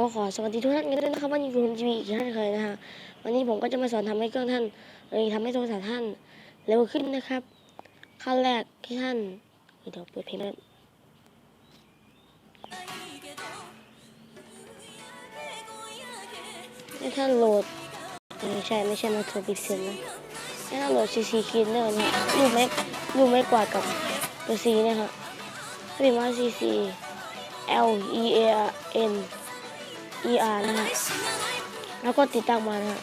อขอสวัสดีทุกท่านกันด้วยนะครับวันนี้ผมจีวีอีกท่านเคยนะฮะวันนี้ผมก็จะมาสอนทำให้เครื่องท่านเอ้ยทำให้โทรศัพท์ท่านเร็วขึ้นนะครับขั้นแรกที่ท่านเดี๋ยวเปิดเพลงแล้วให้ท่านโหลดไม่ใช่ไม่ใช่มาโทรพิกเซลนะให้ท่านโหลด CC Cleaner นะฮะรูปไม้รูปไม้กวาดกับตัว C เนี่ยฮะถ้าพิมพ์ว่า CC L E A N E R นะฮะแล้วก็ติดตั้งมานะฮะ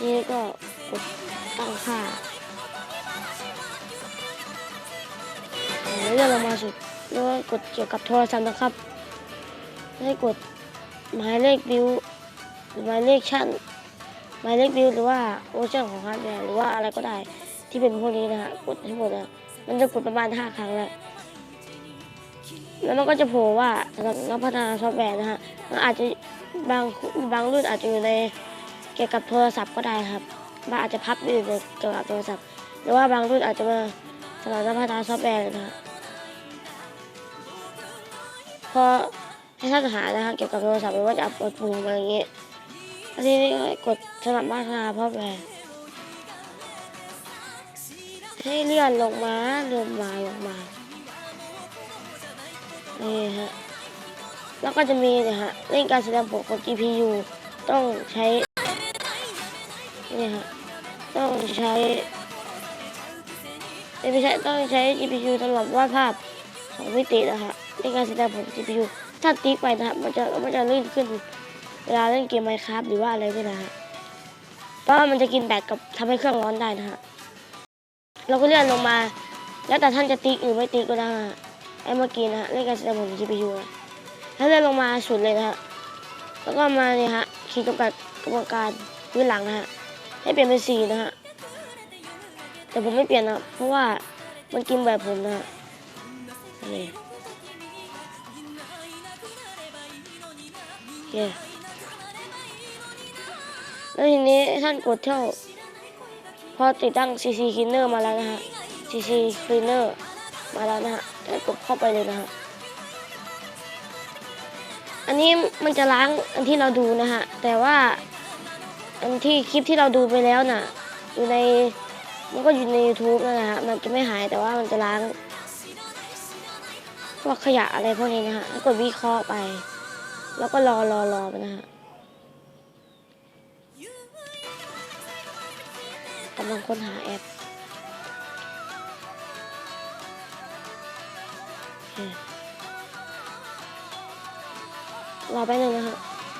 นี่ก็กดตั้งค่าแล้วเลื่อนลงมาสุดแล้วก็กดเกี่ยวกับโทรศัพท์นะครับ ให้กดหมายเลขบิวหรือหมายเลขชั่นหมายเลขบิวหรือว่าโอชั่นของฮาร์ดแวร์หรือว่าอะไรก็ได้ที่เป็นพวกนี้นะฮะกดให้หมดนะมันจะกดประมาณ 5 ครั้งแหล้ว แล้วมันก็จะโผล่ว่าสำหรับนักพัฒนาซอฟต์แวร์นะฮะมันอาจจะบางบางรุ่นอาจจะอยู่ในเกี่ยวกับโทรศัพท์ก็ได้ครับบางอาจจะพับอยู่ในเกี่ยวกับโทรศัพท์ หรือว่าบางรุ่นอาจจะมาสำหรับนักพัฒนาซอฟต์แวร์นะฮะพอให้ท่านหานะฮะเกี่ยวกับโทรศัพท์หรือว่าจะอัปโหลดปุ่มอะไรอย่างเงี้ยแล้วทีนี้กดสำหรับพัฒนาซอฟต์แวร์ให้เลื่อนลงมาลื่อนมาลงมา นี่ฮะ แล้วก็จะมีเนะฮะเล่นการแสดงผลของ GPU ต้องใช้นี่ฮะต้องใช้ไม่ใช่ต้องใช้ GPU สำหรับวาดภาพสองมิตินะฮะเล่นการแสดงผลของ GPU ถ้าติ๊กไปนะฮะมันจะมันจะลื่นขึ้น เวลาเล่นเกม Minecraft หรือว่าอะไรนี่นะฮะเพราะว่ามันจะกินแบตกับทำให้เครื่องร้อนได้นะฮะเราก็เลื่อนลงมา แล้วแต่ท่านจะติ๊กหรือไม่ติ๊กก็ได้ฮะ อ้เมื่อกี้นะฮะเล่นการแสดงผลของ GPU นะถ้าเลื่อนลงมาสุดเลยนะฮะแล้วก็มาเนี่ยฮะขีดจำกัดกระบวนการพื้นหลังนะฮะให้เปลี่ยนเป็นสีนะฮะแต่ผมไม่เปลี่ยนนะเพราะว่ามันกินแบบผมนะฮะนี่โอเคแล้วทีนี้ท่านกดเท่า พอติดตั้ง CC Cleaner มาแล้วนะฮะ CC Cleaner มาแล้วนะฮะ แล้วกดเข้าไปเลยนะฮะ อันนี้มันจะล้างอันที่เราดูนะฮะ แต่ว่าอันที่คลิปที่เราดูไปแล้วน่ะ อยู่ในมันก็อยู่ใน YouTube นั่นแหละฮะ มันจะไม่หายแต่ว่ามันจะล้างพวกขยะอะไรพวกนี้นะฮะแล้วกดวิเคราะห์ไป แล้วก็รอรอรอไปนะฮะกำลังค้นหาแอป รอแป๊บนึงนะฮะ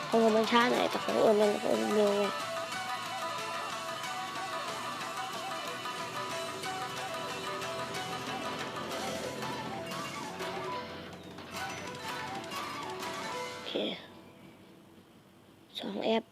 ของผมมันช้าหน่อยแต่ของอื่นมันมันเร็วไงโอเคสองแอป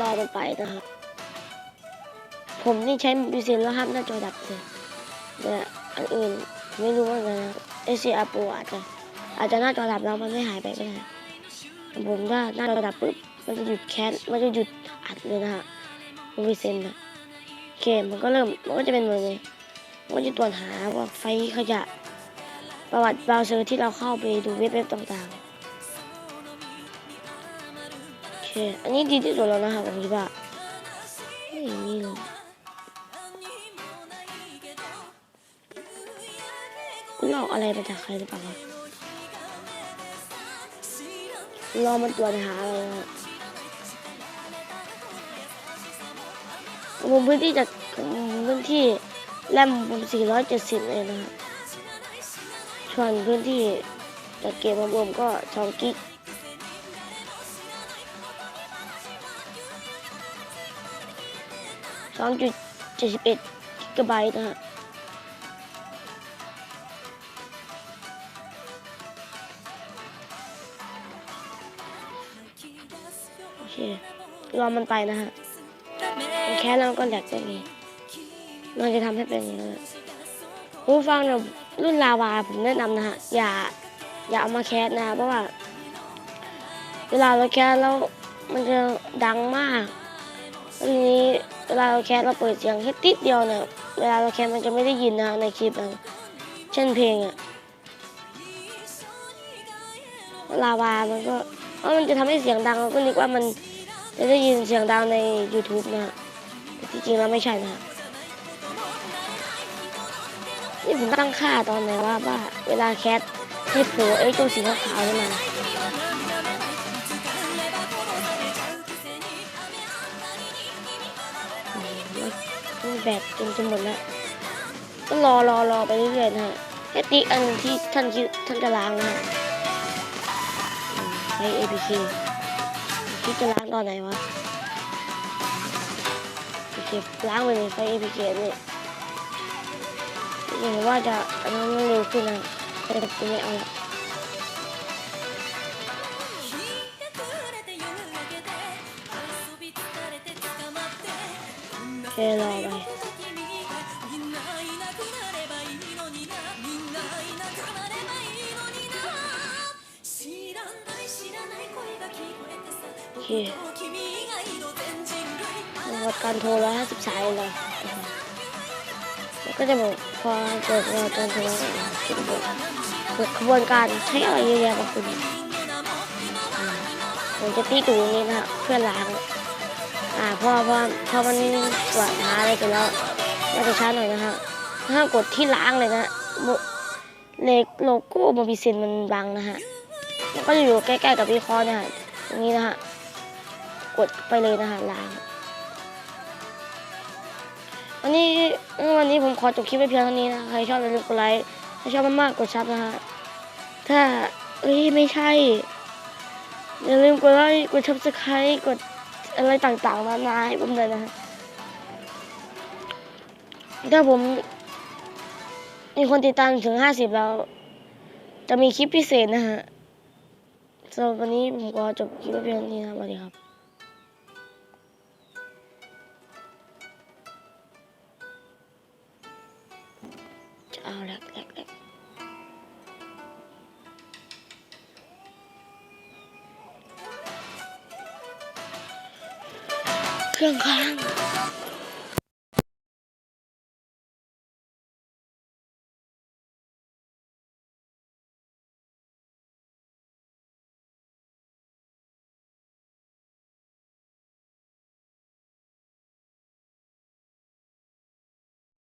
รอมันไปนะครับ ผมนี่ใช้บิวเซนแล้วห้ามหน้าจอดับเลยแต่อันอื่นไม่รู้ว่าไงนะเอซีอาร์โปอาจจะอาจจะหน้าจอดับแล้วมันไม่หายไปก็ได้ผมถ้าหน้าจอดับปุ๊บมันจะหยุดแคสมันจะหยุดอัดเลยนะฮะบิวเซนนะโอเคมันก็เริ่มมันก็จะเป็นเหมือนไงมันก็จะตรวจหาว่าไฟขยะประวัติเบราว์เซอร์ที่เราเข้าไปดูเว็บๆต่างๆ อเคอันนี้ดีที่สุดแล้วนะครับผมคิดว่าไม่มีเลยคุณลอกอะไรมาจากใครหรือเปล่าครับรอมันตรวจหาอะไรนะฮะผมพื้นที่จากพื้นที่แรมผม470 เลยนะฮะส่วนพื้นที่จากเกมของผมก็2กิก สองจุดเจ็ดสิบเอ็ดกิกะไบต์นะฮะโอเครอมันไปนะฮะแค่แล้วมันก็แหลกได้ไงมันจะทำให้เป็นอย่างนี้ผู้ฟังเนี่ยรุ่นลาวาผมแนะนำนะฮะ อย่า อย่าเอามาแคสนะ เพราะว่า เวลาเราแคสแล้วมันจะดังมากวทีนี้ เวลาเราแคสเราเปิดเสียงแค่ติดเดียวเนี่ยเวลาเราแคสมันจะไม่ได้ยินนะในคลิปนะเช่นเพลงอะลาวามันก็เพราะมันจะทำให้เสียงดังเราก็นึกว่ามันจะได้ยินเสียงดังใน YouTube นะแต่ที่จริงแล้วไม่ใช่นะนี่ผมตั้งค่าตอนไหนว่าว่า เวลาแคสให้โผล่ไอ้ตัวสีขาวๆนี่มา แบตจนจะหมดแล้วก็รอรอรอไปเรื่อยๆนะฮะแค่ติ๊กอันที่ท่านคิดท่านจะล้างนะฮะใช้ APK คิดจะล้างตอนไหนวะ APK ล้างไปเลยใช้ APK นี่เห็นว่าจะอันนั้นเร็วขึ้นนะแต่ผมไม่เอาละโอเครอไป โอเควัดการโทรร้อยห้าสิบสายเลยก็จะบอกพอเกิดเราการโทรคิดบทเกิดขบวนการใช้อะไรเยอะแยะกับคุณอ่าผมจะตีตูนี้นะฮะเพื่อล้างอ่าพอพอพอมันตรวจหาอะไรกันแล้วก็จะช้าหน่อยนะฮะห้ามกดที่ล้างเลยนะโเลขโลโก้โมบิเซนมันบังนะฮะมันก็จะอยู่ใกล้ๆกับวิเคราะห์นะฮะตรงนี้นะฮะ กดไปเลยนะคะล้างวันนี้วันนี้ผมขอจบคลิปไว้เพียงเท่านี้นะใครชอบอย่าลืมกดไลค์ถ้าชอบมากๆกดซับนะฮะถ้าเอ้ยไม่ใช่อย่าลืมกดไลค์กดซับสไครต์กดอะไรต่างๆนานาให้ผมเลยนะฮะถ้าผมมีคนติดตามถึงห้าสิบแล้วจะมีคลิปพิเศษนะฮะสำหรับวันนี้ผมก็จบคลิปไว้เพียงเท่านี้นะสวัสดีครับ เอาแหลกแหลกแหลกเครื่องค้าง